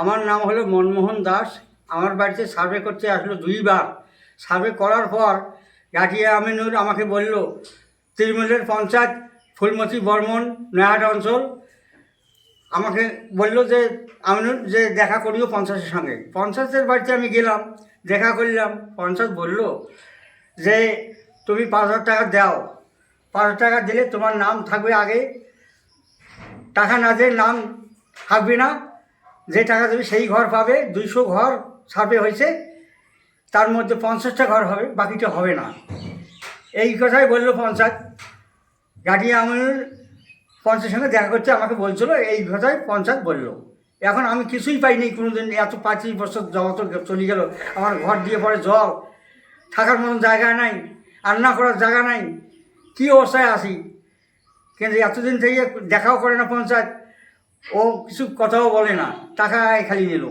আমার নাম হলো মনমোহন দাস। আমার বাড়িতে সার্ভে করতে আসলো দুইবার। সার্ভে করার পর গাটিয়া আমিনুর আমাকে বলল, তৃণমূলের পঞ্চায়েত, ফুলমতি বর্মন, নয়াহাট অঞ্চল। আমাকে বলল যে আমিনুর যে দেখা করিও পঞ্চায়েতের সঙ্গে। পঞ্চায়েতের বাড়িতে আমি গেলাম, দেখা করলাম। পঞ্চায়েত বলল যে, তুমি পাঁচ হাজার টাকা দাও। পাঁচ হাজার টাকা দিলে তোমার নাম থাকবে আগে। টাকা না দিয়ে নাম থাকবে না। যে টাকা দেবে সেই ঘর পাবে, দুইশো ঘর সার্ভে হয়েছে, তার মধ্যে পঞ্চাশটা ঘর হবে, বাকিটা হবে না। এই কথাই বলল পঞ্চায়েত। গাড়ি আমার পঞ্চায়েত সঙ্গে দেখা করতে আমাকে বলছিল, এই কথাই পঞ্চায়েত বলল। এখন আমি কিছুই পাইনি কোনো দিন এত পঁচিশ বছর যত চলে গেল, আমার ঘর দিয়ে পড়ে জল, থাকার মতন জায়গা নাই, রান্না করার জায়গা নাই, কী অবস্থায় আসি কিন্তু এতদিন থেকে দেখাও করে না পঞ্চায়েত। ও কিছু কথাও বলে না টাকায় খালি নিল।